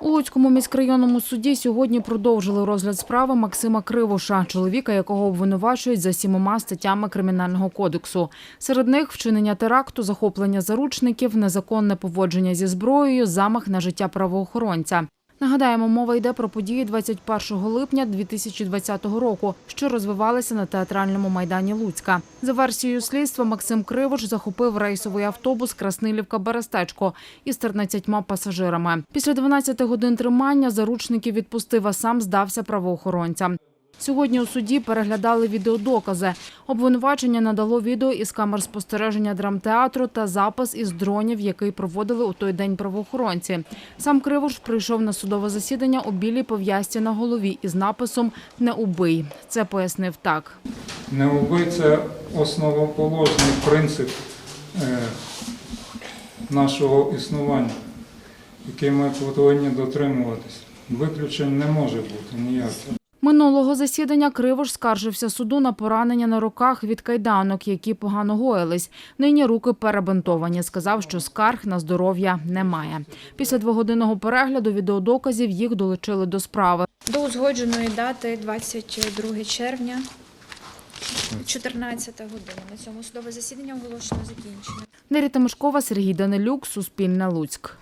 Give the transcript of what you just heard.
У Луцькому міськрайонному суді сьогодні продовжили розгляд справи Максима Кривоша, чоловіка, якого обвинувачують за сімома статтями Кримінального кодексу. Серед них вчинення теракту, захоплення заручників, незаконне поводження зі зброєю, замах на життя правоохоронця. Нагадаємо, мова йде про події 21 липня 2020 року, що розвивалися на театральному майдані Луцька. За версією слідства, Максим Кривош захопив рейсовий автобус Краснилівка-Берестечко із 13 пасажирами. Після 12 годин тримання заручників відпустив, а сам здався правоохоронцям. Сьогодні у суді переглядали відеодокази. Обвинувачення надало відео із камер спостереження драмтеатру та запис із дронів, який проводили у той день правоохоронці. Сам Кривош прийшов на судове засідання у білій пов'язці на голові із написом «Не убий». Це пояснив так. Не убий це основоположний принцип е, нашого існування, який ми повинні дотримуватись. Виключень не може бути ніяких. Минулого засідання Кривош скаржився суду на поранення на руках від кайданок, які погано гоїлись. Нині руки перебинтовані. Сказав, що скарг на здоров'я немає. Після двогодинного перегляду відеодоказів їх долучили до справи. До узгодженої дати 22 червня, 14 година. На цьому судове засідання оголошено закінчено. Неріта Мишкова, Сергій Данилюк, Суспільне Луцьк.